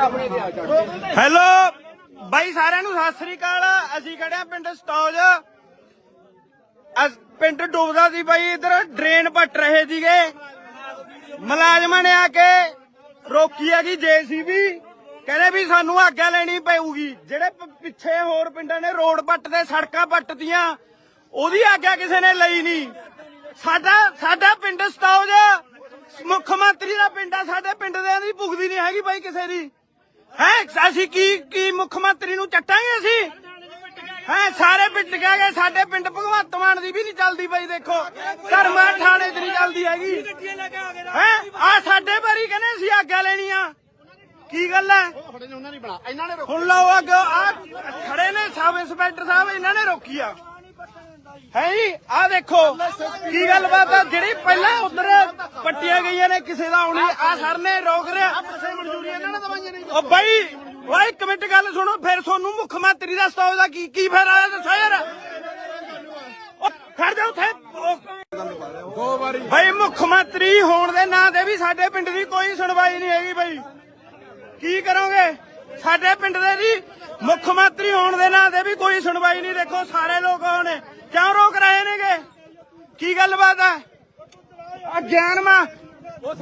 Hello ਬਾਈ ਸਾਰਿਆਂ ਨੂੰ ਸਤਿ ਸ੍ਰੀ ਅਕਾਲ। ਅਸੀਂ ਖੜੇ ਪਿੰਡ ਸਤੌਜ। ਪਿੰਡ ਡੁੱਬਦਾ ਸੀ ਬਾਈ, ਇਧਰ ਡਰੇਨ ਪੱਟ ਰਹੇ ਸੀਗੇ। ਮੁਲਾਜ਼ਮਾਂ ਨੇ ਆ ਕੇ ਰੋਕੀ ਹੈਗੀ ਜੇਸੀਬੀ, ਕਹਿੰਦੇ ਵੀ ਸਾਨੂੰ ਆਗਿਆ ਲੈਣੀ ਪਊਗੀ। ਜਿਹੜੇ ਪਿੱਛੇ ਹੋਰ ਪਿੰਡਾਂ ਨੇ ਰੋਡ ਪੱਟ ਤੇ ਸੜਕਾਂ ਪੱਟਦੀਆਂ ਉਹਦੀ ਆਗਿਆ ਕਿਸੇ ਨੇ ਲਈ ਨਹੀਂ। ਸਾਡਾ ਸਾਡਾ ਪਿੰਡ ਸਤੌਜ ਮੁੱਖ ਮੰਤਰੀ ਦਾ ਪਿੰਡ ਆ ਸਾਡੇ ਪਿੰਡ ਦੇ ਦੀ ਭੁਗਦੀ ਨਹੀਂ ਹੈਗੀ ਬਾਈ ਕਿਸੇ ਦੀ ਹੈ ਅਸੀਂ ਕੀ ਕੀ ਮੁੱਖ ਮੰਤਰੀ ਨੂੰ ਚੱਟਾਂਗੇ ਅਸੀਂ? ਹੈ ਸਾਰੇ ਪਿੰਡ ਕਹਿ ਗਏ ਸਾਡੇ ਪਿੰਡ ਭਗਵੰਤ ਮਾਨ ਦੀ ਵੀ ਨਹੀਂ ਚੱਲਦੀ ਬਾਈ ਦੇਖੋ। ਧਰਮਾ ਥਾਣੇ 'ਚ ਨਹੀਂ ਚੱਲਦੀ ਹੈਗੀ। ਹੈ ਆ ਸਾਡੇ ਬਾਰੀ ਕਹਿੰਦੇ ਅਸੀਂ ਆਗਿਆ ਲੈਣੀ ਆ। ਕੀ ਗੱਲ ਹੈ? ਹੁਣ ਲਓ ਅੱਗ ਆ ਖੜੇ ਨੇ ਸਬ ਇੰਸਪੈਕਟਰ ਸਾਹਿਬ ਇਹਨਾਂ ਨੇ ਰੋਕੀ ਆ। ਹੈ ਜੀ ਆ ਦੇਖੋ ਕੀ ਗੱਲਬਾਤ ਆ? ਜਿਹੜੀ ਪਹਿਲਾਂ ਉਧਰ ਪੱਟੀਆਂ ਗਈਆਂ ਨੇ ਕਿਸੇ ਦਾ ਆਉਣੀ ਆ ਸਰ ਨੇ ਰੋਕ ਨਹੀਂ ਓ ਬਾਈ ਓਏ ਇੱਕ ਮਿੰਟ ਗੱਲ ਸੁਣੋ ਫਿਰ ਤੁਹਾਨੂੰ ਮੁੱਖ ਮੰਤਰੀ ਦਾ ਸਟਾਫ ਦਾ ਕੀ ਕੀ ਫਾਇਦਾ ਹੈ ਦੱਸੋ ਯਾਰ। ਓ ਖੜ ਜਾ ਉੱਥੇ। ਓ, ਦੋ ਵਾਰੀ ਬਾਈ ਮੁੱਖ ਮੰਤਰੀ ਹੋਣ ਦੇ ਨਾਂ ਤੇ ਵੀ ਸਾਡੇ ਪਿੰਡ ਦੀ ਕੋਈ ਸੁਣਵਾਈ ਨਹੀਂ ਹੈਗੀ ਬਾਈ। ਕੀ ਕਰੋਗੇ? ਸਾਡੇ ਪਿੰਡ ਦੇ ਜੀ ਮੁੱਖ ਮੰਤਰੀ ਹੋਣ ਦੇ ਨਾਂ ਤੇ ਵੀ ਕੋਈ ਸੁਣਵਾਈ ਨਹੀਂ ਦੇਖੋ ਸਾਰੇ ਲੋਕ ਆਉਣੇ। ਕਿਉਂ ਰੋਕ ਰਹੇ ਨੇਗੇ? ਕੀ ਗੱਲਬਾਤ ਹੈ ਆ ਗਿਆਨਮਾ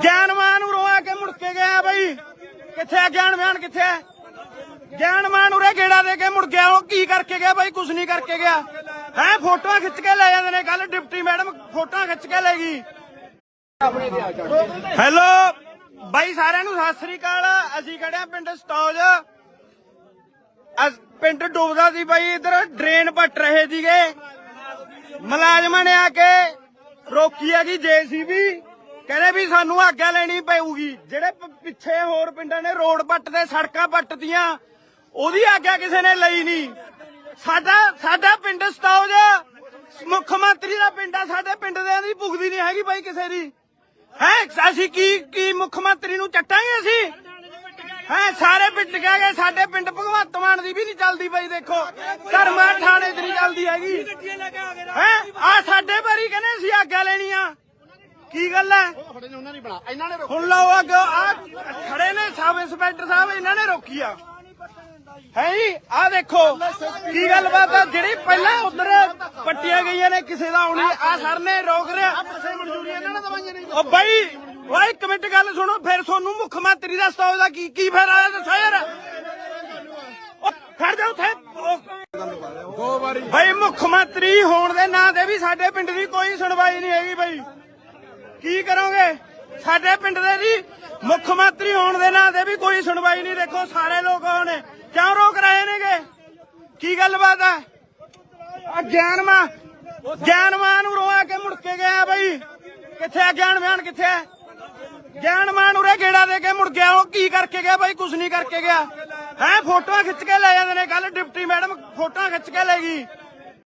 ਗਿਆਨਮਾਨ ਨੂੰ ਰੋਆ ਕੇ ਮੁੜ ਕੇ ਗਿਆ ਬਈ। ਕਿੱਥੇ ਆ? ਗਿਆਨ ਗਿਆਨਮਾਨ ਕਿੱਥੇ ਹੈ ਗਿਆਨਮਾਨ ਉਰੇ ਗੇੜਾ ਦੇ ਕੇ ਮੁੜ ਗਿਆ, ਉਹ ਕੀ ਕਰਕੇ ਗਿਆ ਬਾਈ? ਕੁਝ ਨਹੀਂ ਕਰਕੇ ਗਿਆ। ਹੈ, ਫੋਟੋਆਂ ਖਿੱਚ ਕੇ ਲੈ ਜਾਂਦੇ ਨੇ ਕੱਲ ਡਿਪਟੀ ਮੈਡਮ, ਫੋਟੋਆਂ ਖਿੱਚ ਕੇ ਲੈ ਗਈ। ਹੈਲੋ? ਬਾਈ ਸਾਰਿਆਂ ਨੂੰ ਸਤਿ ਸ੍ਰੀ ਅਕਾਲ। ਅਸੀਂ ਖੜੇ ਆ ਪਿੰਡ ਸਤੌਜ। ਪਿੰਡ ਡੁੱਬਦਾ ਸੀ ਬਾਈ, ਇਧਰ ਡਰੇਨ ਪੱਟ ਰਹੇ ਸੀਗੇ। ਮੁਲਾਜ਼ਮਾਂ ਨੇ ਆ ਕੇ ਰੋਕੀ ਹੈਗੀ ਜੇਸੀਬੀ। ਕਹਿੰਦੇ ਵੀ ਸਾਨੂੰ ਆਗਿਆ ਲੈਣੀ ਪਊਗੀ। ਜਿਹੜੇ ਪਿੱਛੇ ਹੋਰ ਪਿੰਡਾਂ ਨੇ ਰੋਡ ਪੱਟਦੇ ਸੜਕਾਂ ਪੱਟਦੀਆਂ ਉਹਦੀ ਆਗਿਆ ਕਿਸੇ ਨੇ ਲਈ ਨਹੀਂ। ਸਾਡਾ ਸਾਡਾ ਪਿੰਡ ਸਤੌਜ ਮੁੱਖ ਮੰਤਰੀ ਦਾ ਪਿੰਡ ਆ ਸਾਡੇ ਪਿੰਡ ਦੇ ਦੀ ਭੁਗਦੀ ਨਹੀਂ ਹੈਗੀ ਬਾਈ ਕਿਸੇ ਦੀ। ਹੈ ਅਸੀਂ ਕੀ ਕੀ ਮੁੱਖ ਮੰਤਰੀ ਨੂੰ ਚੱਟਾਂਗੇ ਅਸੀਂ? ਹੈ ਸਾਰੇ ਪਿੰਡ ਕਹਿ ਗਏ ਸਾਡੇ ਪਿੰਡ ਭਗਵੰਤ ਮਾਨ ਦੀ ਵੀ ਨਹੀਂ ਚੱਲਦੀ ਬਾਈ ਦੇਖੋ। ਧਰਮਾ ਥਾਣੇ ਨਹੀਂ ਚੱਲਦੀ ਹੈਗੀ। ਹੈ ਆ ਸਾਡੇ ਬਾਰੀ ਕਹਿੰਦੇ ਅਸੀਂ ਆਗਿਆ ਲੈਣੀ ਆ। ਕੀ ਗੱਲ ਹੈ? ਹੁਣ ਲਓ ਅੱਗ ਆ ਖੜੇ ਨੇ ਸਬ ਇੰਸਪੈਕਟਰ ਸਾਹਿਬ ਇਹਨਾਂ ਨੇ ਰੋਕੀ ਆ। ਹੈ? ਜੀ ਆ ਦੇਖੋ, ਕੀ ਗੱਲਬਾਤ ਆ? ਜਿਹੜੀ ਪਹਿਲਾਂ ਉਧਰ ਪੱਟੀਆਂ ਗਈਆਂ ਨੇ ਕਿਸੇ ਦਾ ਆਉਣੀ ਆ ਸਰ ਨੇ ਰੋਕ ਰਿਹਾ ਪੈਸੇ ਬਾਈ ਓਏ ਇੱਕ ਗੱਲ ਸੁਣੋ, ਫਿਰ ਤੁਹਾਨੂੰ ਮੁੱਖ ਮੰਤਰੀ ਦਾ ਸਟਾਫ ਦਾ ਕੀ ਕੀ ਫਾਇਦਾ ਹੈ ਦੱਸੋ ਯਾਰ। ਓ ਖੜ ਜਾ ਉੱਥੇ। ਦੋ ਵਾਰੀ ਬਾਈ, ਮੁੱਖ ਮੰਤਰੀ ਹੋਣ ਦੇ ਨਾਂ ਦੇ ਵੀ ਸਾਡੇ ਪਿੰਡ ਦੀ ਕੋਈ ਸੁਣਵਾਈ ਨਹੀਂ ਹੈਗੀ ਬਾਈ। ਕੀ ਕਰੋਗੇ? ਸਾਡੇ ਪਿੰਡ ਦੇ ਜੀ ਮੁੱਖ ਮੰਤਰੀ ਹੋਣ ਦੇ ਨਾਂ ਤੇ ਵੀ ਕੋਈ ਸੁਣਵਾਈ ਨਹੀਂ। ਦੇਖੋ, ਸਾਰੇ ਲੋਕ ਆਉਣੇ। ਕਿਉਂ ਗੱਲਬਾਤ ਹੈ ਆ ਗਿਆਨਮਾ ਗਿਆਨਮਾਨ ਨੂੰ ਰੋਆ ਕੇ ਮੁੜ ਕੇ ਗਿਆ ਬਾਈ। ਕਿੱਥੇ ਆ ਗਿਆਨਮਾਨ ਕਿੱਥੇ ਹੈ ਗਿਆਨਮਾਨ ਉਰੇ ਗੇੜਾ ਦੇ ਕੇ ਮੁੜ ਗਿਆ, ਉਹ ਕੀ ਕਰਕੇ ਗਿਆ ਬਈ ਕੁਝ ਨਹੀਂ ਕਰਕੇ ਗਿਆ। ਹੈ, ਫੋਟੋਆਂ ਖਿੱਚ ਕੇ ਲੈ ਜਾਂਦੇ ਨੇ ਕੱਲ ਡਿਪਟੀ ਮੈਡਮ ਫੋਟੋਆਂ ਖਿੱਚ ਕੇ ਲੈ ਗਈ।